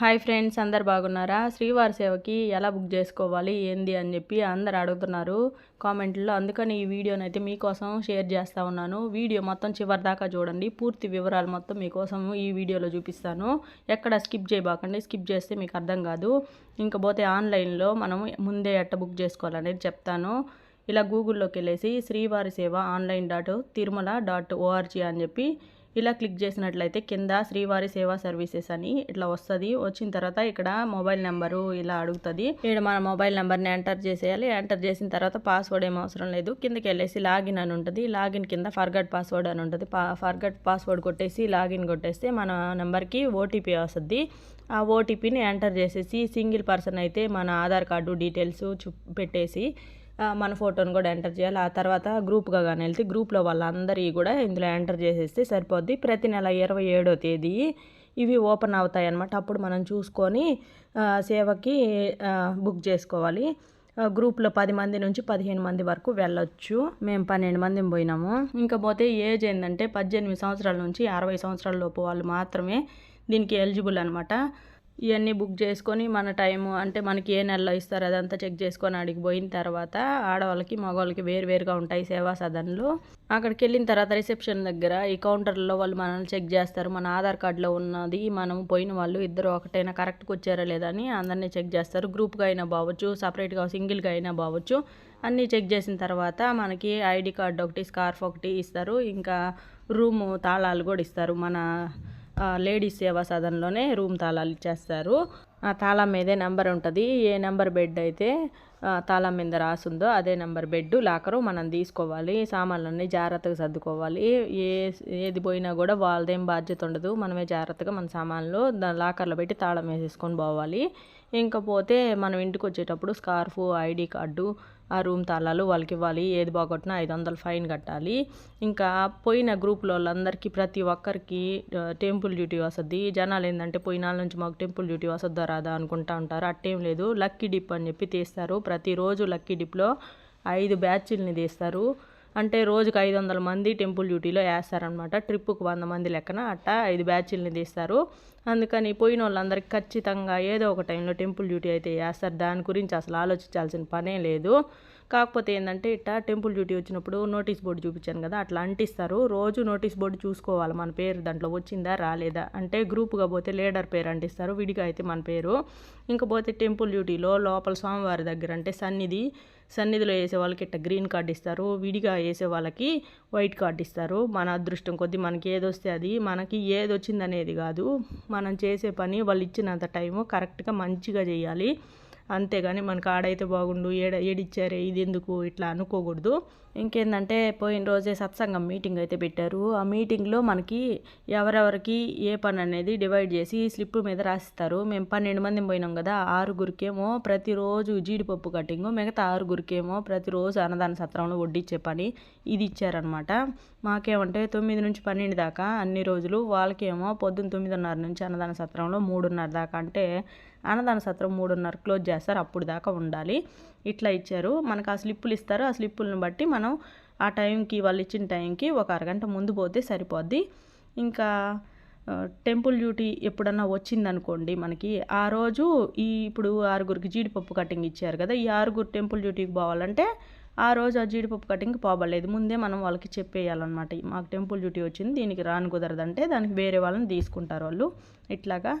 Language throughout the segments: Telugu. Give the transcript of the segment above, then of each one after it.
హాయ్ ఫ్రెండ్స్ అందరు బాగున్నారా? శ్రీవారి సేవకి ఎలా బుక్ చేసుకోవాలి ఏంది అని చెప్పి అందరు అడుగుతున్నారు కామెంట్లో. అందుకని ఈ వీడియోని అయితే మీకోసం షేర్ చేస్తూ ఉన్నాను. వీడియో మొత్తం చివరి దాకా చూడండి. పూర్తి వివరాలు మొత్తం మీకోసం ఈ వీడియోలో చూపిస్తాను. ఎక్కడ స్కిప్ చేయబాకండి. స్కిప్ చేస్తే మీకు అర్థం కాదు. ఇంకపోతే ఆన్లైన్లో మనం ముందే ఎట్ట బుక్ చేసుకోవాలనేది చెప్తాను. ఇలా గూగుల్లోకి వెళ్ళేసి Srivari Seva online dot Tirumala dot ORG అని చెప్పి ఇలా క్లిక్ చేసినట్లయితే కింద శ్రీవారి సేవా సర్వీసెస్ అని ఇట్లా వస్తుంది. వచ్చిన తర్వాత ఇక్కడ మొబైల్ నెంబరు ఇలా అడుగుతుంది. ఇక్కడ మన మొబైల్ నెంబర్ని ఎంటర్ చేసేయాలి. ఎంటర్ చేసిన తర్వాత పాస్వర్డ్ ఏం అవసరం లేదు. కిందకి వెళ్ళేసి లాగిన్ అని ఉంటుంది. లాగిన్ కింద ఫర్గట్ పాస్వర్డ్ అని ఉంటుంది. ఫర్గట్ పాస్వర్డ్ కొట్టేసి లాగిన్ కొట్టేస్తే మన నెంబర్కి ఓటీపీ వస్తుంది. ఆ ఓటీపీని ఎంటర్ చేసేసి సింగిల్ పర్సన్ అయితే మన ఆధార్ కార్డు డీటెయిల్స్ చూ పెట్టేసి మన ఫోటోని కూడా ఎంటర్ చేయాలి. ఆ తర్వాత గ్రూప్గా కానీ వెళ్తే గ్రూప్లో వాళ్ళందరి కూడా ఇందులో ఎంటర్ చేసేస్తే సరిపోద్ది. ప్రతి నెల ఇరవై ఏడో తేదీ ఇవి ఓపెన్ అవుతాయి అన్నమాట అప్పుడు మనం చూసుకొని సేవకి బుక్ చేసుకోవాలి. గ్రూప్లో పది మంది నుంచి పదిహేను మంది వరకు వెళ్ళొచ్చు. మేము పన్నెండు మంది పోయినాము. ఇంకా పోతే ఏజ్ ఏంటంటే పద్దెనిమిది సంవత్సరాల నుంచి అరవై సంవత్సరాల లోపు వాళ్ళు మాత్రమే దీనికి ఎలిజిబుల్ అనమాట ఇవన్నీ బుక్ చేసుకొని మన టైము అంటే మనకి ఏ నెలలో ఇస్తారు అదంతా చెక్ చేసుకొని అడిగి పోయిన తర్వాత ఆడవాళ్ళకి మగవాళ్ళకి వేరువేరుగా ఉంటాయి సేవా సదన్లు. అక్కడికి వెళ్ళిన తర్వాత రిసెప్షన్ దగ్గర ఈ కౌంటర్లో వాళ్ళు మనల్ని చెక్ చేస్తారు. మన ఆధార్ కార్డులో ఉన్నది మనం పోయిన వాళ్ళు ఇద్దరు ఒకటైనా కరెక్ట్గా వచ్చారా లేదా అని అందరినీ చెక్ చేస్తారు. గ్రూప్గా అయినా బావచ్చు సపరేట్గా సింగిల్గా అయినా బావచ్చు. అన్నీ చెక్ చేసిన తర్వాత మనకి ఐడి కార్డు ఒకటి స్కార్ఫ్ ఒకటి ఇస్తారు. ఇంకా రూము తాళాలు కూడా ఇస్తారు మన లేడీస్ సేవా సదన్లోనే రూమ్ తాళాలు ఇచ్చేస్తారు. ఆ తాళం మీదే నెంబర్ ఉంటుంది ఏ నెంబర్ బెడ్ అయితే తాళం మీద రాసుందో అదే నెంబర్ బెడ్ లాకరు మనం తీసుకోవాలి సామాన్లన్నీ జాగ్రత్తగా సర్దుకోవాలి. ఏ ఏది పోయినా కూడా వాళ్ళదేం బాధ్యత ఉండదు మనమే జాగ్రత్తగా మన సామాన్లు లాకర్లో పెట్టి తాళం వేసేసుకొని పోవాలి. ఇంకపోతే మనం ఇంటికి వచ్చేటప్పుడు స్కార్ఫ్ ఐడి కార్డు ఆ రూమ్ తాళాలు వాళ్ళకి ఇవ్వాలి ఏది బాగొట్టినా ఐదు వందలు ఫైన్ కట్టాలి. ఇంకా పోయిన గ్రూప్లో వాళ్ళందరికీ ప్రతి ఒక్కరికి టెంపుల్ డ్యూటీ వస్తుంది జనాలు ఏంటంటే పోయిన నుంచి మాకు టెంపుల్ డ్యూటీ వస్తుందా రాదా అనుకుంటా ఉంటారు. అట్టేం లేదు. లక్కీ డిప్ అని చెప్పి తీస్తారు. ప్రతిరోజు లక్కీ డిప్లో ఐదు బ్యాచ్ల్ని తీస్తారు. అంటే రోజుకు ఐదు వందల మంది టెంపుల్ డ్యూటీలో వేస్తారనమాట ట్రిప్పుకు వంద మంది లెక్కన అట్ట ఐదు బ్యాచ్ల్ని తీస్తారు. అందుకని పోయిన వాళ్ళందరికీ ఖచ్చితంగా ఏదో ఒక టైంలో టెంపుల్ డ్యూటీ అయితే వేస్తారు. దాని గురించి అసలు ఆలోచించాల్సిన పనే లేదు. కాకపోతే ఏంటంటే ఇట్టా టెంపుల్ డ్యూటీ వచ్చినప్పుడు నోటీస్ బోర్డు చూపించాను కదా అట్లా అంటిస్తారు. రోజు నోటీస్ బోర్డు చూసుకోవాలి మన పేరు దాంట్లో వచ్చిందా రాలేదా అంటే గ్రూప్గా పోతే లీడర్ పేరు అంటిస్తారు. విడిగా అయితే మన పేరు. ఇంకపోతే టెంపుల్ డ్యూటీలో లోపల స్వామివారి దగ్గర అంటే సన్నిధి సన్నిధిలో వేసే వాళ్ళకి ఇట్ట గ్రీన్ కార్డ్ ఇస్తారు విడిగా వేసే వాళ్ళకి వైట్ కార్డ్ ఇస్తారు. మన అదృష్టం కొద్దీ మనకి ఏది వస్తే అది మనకి ఏది వచ్చిందనేది కాదు. మనం చేసే పని వాళ్ళు ఇచ్చినంత టైము కరెక్ట్గా మంచిగా చేయాలి. అంతేగాని మనకు ఆడైతే బాగుండు ఏడ ఏడిచ్చారే ఇది ఎందుకు ఇట్లా అనుకోకూడదు. ఇంకేందంటే పోయిన రోజే సత్సంగం మీటింగ్ అయితే పెట్టారు. ఆ మీటింగ్లో మనకి ఎవరెవరికి ఏ పని అనేది డివైడ్ చేసి స్లిప్ మీద రాసిస్తారు. మేము పన్నెండు మంది పోయినాం కదా ఆరుగురికేమో ప్రతిరోజు జీడిపప్పు కటింగ్ మిగతా ఆరుగురికేమో ప్రతిరోజు అన్నదాన సత్రంలో వడ్డిచ్చే పని ఇది ఇచ్చారనమాట మాకేమంటే తొమ్మిది నుంచి పన్నెండు దాకా అన్ని రోజులు వాళ్ళకేమో పొద్దున్న తొమ్మిదిన్నర నుంచి అన్నదాన సత్రంలో మూడున్నర దాకా. అంటే అన్నదాన సత్రం మూడున్నర క్లోజ్ చేస్తారు అప్పుడు దాకా ఉండాలి. ఇట్లా ఇచ్చారు. మనకు ఆ స్లిప్పులు ఇస్తారు. ఆ స్లిప్పులను బట్టి మనం ఆ టైంకి వాళ్ళు ఇచ్చిన టైంకి ఒక అరగంట ముందు పోతే సరిపోద్ది. ఇంకా టెంపుల్ డ్యూటీ ఎప్పుడన్నా వచ్చిందనుకోండి మనకి ఆ రోజు ఈ ఇప్పుడు ఆరుగురికి జీడిపప్పు కటింగ్ ఇచ్చారు కదా ఈ ఆరుగురు టెంపుల్ డ్యూటీకి పోవాలంటే ఆ రోజు ఆ జీడిపప్పు కటింగ్ పోబడలేదు. ముందే మనం వాళ్ళకి చెప్పేయాలన్నమాట మాకు టెంపుల్ డ్యూటీ వచ్చింది దీనికి రాను కుదరదంటే దానికి వేరే వాళ్ళని తీసుకుంటారు వాళ్ళు. ఇట్లాగా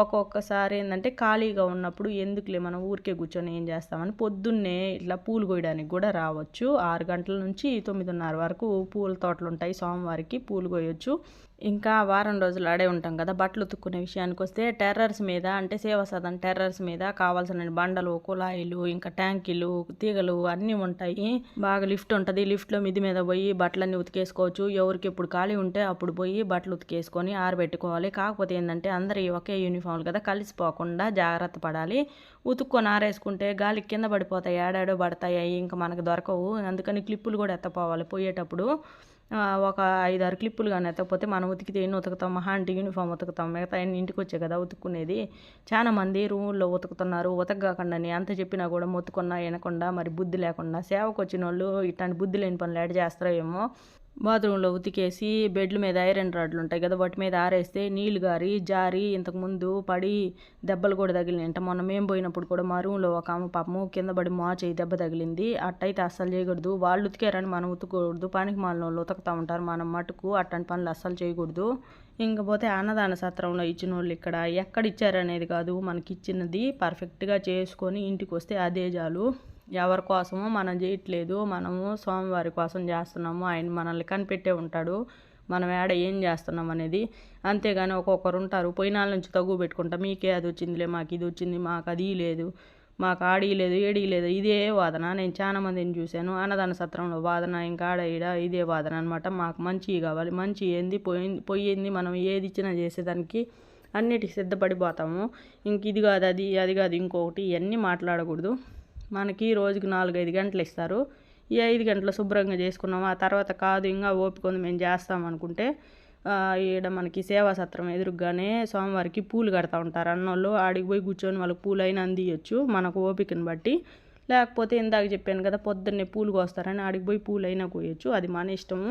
ఒక్కొక్కసారి ఏంటంటే ఖాళీగా ఉన్నప్పుడు ఎందుకులే మనం ఊరికే కూర్చొని ఏం చేస్తామని పొద్దున్నే ఇట్లా పూలు కోయడానికి కూడా రావచ్చు. ఆరు గంటల నుంచి తొమ్మిదిన్నర వరకు పూల తోటలు ఉంటాయి. సోమవారికి పూలు కోయొచ్చు. ఇంకా వారం రోజులు ఆడే ఉంటాం కదా బట్టలు ఉతుక్కునే విషయానికి వస్తే టెర్రర్స్ మీద అంటే సేవ సదన్ టెర్రర్స్ మీద కావాల్సిన బండలు కుళాయిలు ఇంకా ట్యాంకీలు తీగలు అన్నీ ఉంటాయి. బాగా లిఫ్ట్ ఉంటుంది. లిఫ్ట్లో మిది మీద పోయి బట్టలన్నీ ఉతికేసుకోవచ్చు. ఎవరికి ఎప్పుడు ఖాళీ ఉంటే అప్పుడు పోయి బట్టలు ఉతికేసుకొని ఆరబెట్టుకోవాలి. కాకపోతే ఏంటంటే అందరి ఒకే యూనిఫామ్లు కదా కలిసిపోకుండా జాగ్రత్త పడాలి. ఉతుక్కొని ఆరేసుకుంటే గాలి కింద పడిపోతాయి ఏడాడో పడతాయి ఇంకా మనకు దొరకవు. అందుకని క్లిప్పులు కూడా ఎత్తపోవాలి పోయేటప్పుడు. ఒక ఐదు ఆరు క్లిప్పులు కానీ ఎత్తకపోతే మనం ఉతికితే ఎన్ని ఉతుకుతాం? మహా అంటే యూనిఫామ్ ఉతుకుతాం. మిగతా అన్ని ఇంటికి వచ్చే కదా ఉతుక్కునేది. చాలా మంది రూముల్లో ఉతుకుతున్నారు. ఉతకగాకండని అంత చెప్పినా కూడా మొత్తుకున్నా వినకుండా మరి బుద్ధి లేకుండా సేవకు వచ్చిన వాళ్ళు ఇట్లాంటి బుద్ధి లేని పనులు యాడ్ చేస్తారో ఏమో బాత్రూంలో ఉతికేసి బెడ్ల మీద ఐరన్ రాడ్లు ఉంటాయి కదా వాటి మీద ఆరేస్తే నీళ్ళు గారి జారి ఇంతకుముందు పడి దెబ్బలు కూడా తగిలినాయంట మొన్న మేము పోయినప్పుడు కూడా మా రూమ్లో ఒక ఆమె పాపము కింద పడి మా చేయి దెబ్బ తగిలింది. అట్టయితే అస్సలు చేయకూడదు. వాళ్ళు ఉతికారని మనం ఉతకూడదు. పనికి మాలిన వాళ్ళు ఉతుకుతూ ఉంటారు. మనం మటుకు అట్లాంటి పనులు అస్సలు చేయకూడదు. ఇంకపోతే అన్నదాన సత్రంలో ఇచ్చిన వాళ్ళు ఇక్కడ ఎక్కడ ఇచ్చారనేది కాదు. మనకి ఇచ్చినది పర్ఫెక్ట్గా చేసుకొని ఇంటికి వస్తే అదే చాలు. ఎవరి కోసమో మనం చేయట్లేదు మనము స్వామివారి కోసం చేస్తున్నాము ఆయన మనల్ని కనిపెట్టే ఉంటాడు మనం ఏడ ఏం చేస్తున్నాం అనేది. అంతేగాని ఒక్కొక్కరు ఉంటారు పోయిన నుంచి తగ్గు పెట్టుకుంటా మీకే అది వచ్చిందిలే మాకు ఇది వచ్చింది మాకు అది లేదు మాకు ఆడి లేదు ఏడి లేదు ఇదే వాదన. నేను చాలా మందిని చూశాను అన్నదాన సత్రంలో వాదన ఇంకా ఆడ ఈడ ఇదే వాదన అనమాట మాకు మంచి కావాలి మంచి ఏంది పోయింది పోయింది మనం ఏది ఇచ్చినా చేసేదానికి అన్నిటికి సిద్ధపడిపోతాము. ఇంక ఇది కాదు అది అది కాదు ఇంకొకటి ఇవన్నీ మాట్లాడకూడదు. మనకి రోజుకి నాలుగైదు గంటలు ఇస్తారు. ఈ ఐదు గంటలు శుభ్రంగా చేసుకున్నాము ఆ తర్వాత కాదు ఇంకా ఓపిక ఉంది మేము చేస్తాం అనుకుంటే ఈడ మనకి సేవా సత్రం ఎదురుగానే స్వామివారికి పూలు కడతా ఉంటారు. అన్నోళ్ళు ఆడికి పోయి కూర్చొని వాళ్ళకి పూలు అయినా అందియచ్చు మనకు ఓపికను బట్టి. లేకపోతే ఇందాక చెప్పాను కదా పొద్దున్నే పూలు కోస్తారని ఆడికి పోయి పూలు అయినా కోయచ్చు. అది మన ఇష్టము.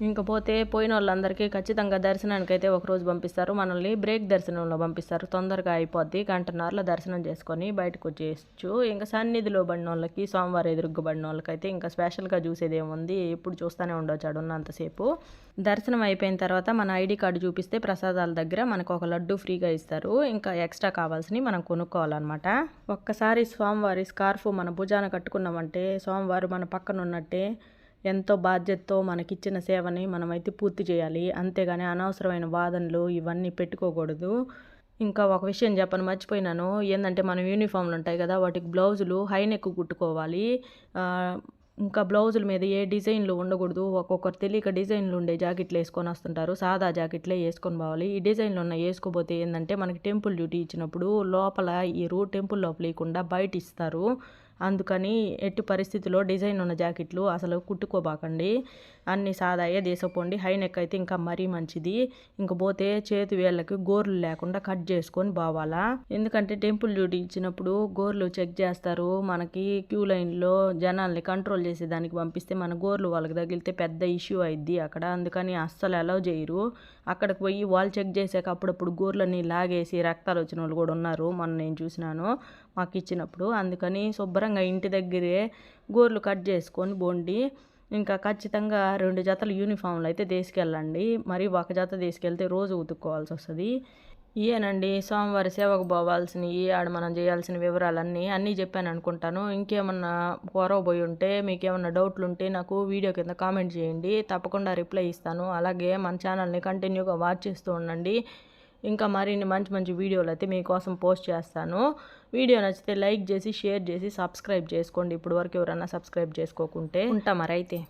ఇంకపోతే పోయిన వాళ్ళందరికీ ఖచ్చితంగా దర్శనానికి అయితే ఒకరోజు పంపిస్తారు. మనల్ని బ్రేక్ దర్శనంలో పంపిస్తారు. తొందరగా అయిపోద్ది. గంటన్నరలో దర్శనం చేసుకొని బయటకు వచ్చేయచ్చు. ఇంకా సన్నిధిలో పడిన వాళ్ళకి సోమవారం ఎదురుగ్గుబడిన వాళ్ళకైతే ఇంకా స్పెషల్గా చూసేది ఏముంది? ఎప్పుడు చూస్తూనే ఉండొచ్చు ఉన్నంతసేపు. దర్శనం అయిపోయిన తర్వాత మన ఐడి కార్డు చూపిస్తే ప్రసాదాల దగ్గర మనకు ఒక లడ్డు ఫ్రీగా ఇస్తారు. ఇంకా ఎక్స్ట్రా కావాల్సినవి మనం కొనుక్కోవాలన్నమాట. ఒక్కసారి స్వామివారి స్కార్ఫ్ మన భుజాన కట్టుకున్నామంటే సోమవారు మన పక్కన ఉన్నట్టే ఎంతో బాధ్యతతో మనకిచ్చిన సేవని మనమైతే పూర్తి చేయాలి. అంతేగాని అనవసరమైన వాదనలు ఇవన్నీ పెట్టుకోకూడదు. ఇంకా ఒక విషయం చెప్పను మర్చిపోయినాను. ఏంటంటే మనం యూనిఫామ్లు ఉంటాయి కదా వాటికి బ్లౌజులు హై నెక్ కుట్టుకోవాలి ఇంకా బ్లౌజుల మీద ఏ డిజైన్లు ఉండకూడదు. ఒక్కొక్కరు తెలియక డిజైన్లు ఉండే జాకెట్లు వేసుకొని వస్తుంటారు. సాదా జాకెట్లే వేసుకొని పోవాలి. ఈ డిజైన్లు ఉన్న వేసుకోపోతే ఏంటంటే మనకి టెంపుల్ డ్యూటీ ఇచ్చినప్పుడు లోపల ఈ రూ టెంపుల్ లోపల లేకుండా బయట ఇస్తారు అందుకని ఎట్టి పరిస్థితిలో డిజైన్ ఉన్న జాకెట్లు అసలు కుట్టుకోబాకండి. అన్ని సాదాయే దేశపోండి. హై నెక్ అయితే ఇంకా మరీ మంచిది. ఇంక పోతే చేతి వేళ్ళకి గోర్లు లేకుండా కట్ చేసుకొని బావాలా. ఎందుకంటే టెంపుల్ డ్యూటీ ఇచ్చినప్పుడు గోర్లు చెక్ చేస్తారు. మనకి క్యూ లైన్లో జనాల్ని కంట్రోల్ చేసేదానికి పంపిస్తే మన గోర్లు వాళ్ళకి తగిలితే పెద్ద ఇష్యూ అయింది అక్కడ. అందుకని అస్సలు అలౌ చేయరు. అక్కడికి పోయి వాళ్ళు చెక్ చేసాక అప్పుడప్పుడు గోర్లన్నీ లాగేసి రక్తాలు వచ్చిన వాళ్ళు కూడా ఉన్నారు. మొన్న నేను చూసినాను. మాకు ఇచ్చినప్పుడు. అందుకని శుభ్రంగా ఇంటి దగ్గరే గోర్లు కట్ చేసుకొని బోండి ఇంకా ఖచ్చితంగా రెండు జతలు యూనిఫామ్లు అయితే తీసుకెళ్ళండి. మరి ఒక జత తీసుకెళ్తే రోజు ఉతుక్కోవాల్సి వస్తుంది. ఇయేనండి సోమవారి సేవకు పోవాల్సినవి ఆడ మనం చేయాల్సిన వివరాలన్నీ అన్నీ చెప్పాను అనుకుంటాను. ఇంకేమన్నా పోయి ఉంటే మీకు ఏమన్నా డౌట్లు ఉంటే నాకు వీడియో కింద కామెంట్ చేయండి. తప్పకుండా రిప్లై ఇస్తాను. అలాగే మన ఛానల్ని కంటిన్యూగా వాచ్ చేస్తూ ఉండండి. ఇంకా మరిన్ని మంచి మంచి వీడియోలు అయితే మీకోసం పోస్ట్ చేస్తాను. వీడియో నచ్చితే లైక్ చేసి షేర్ చేసి సబ్స్క్రైబ్ చేసుకోండి. ఇప్పుడు వరకు ఎవరన్నా సబ్స్క్రైబ్ చేసుకోకుంటే ఉంటా మరి అయితే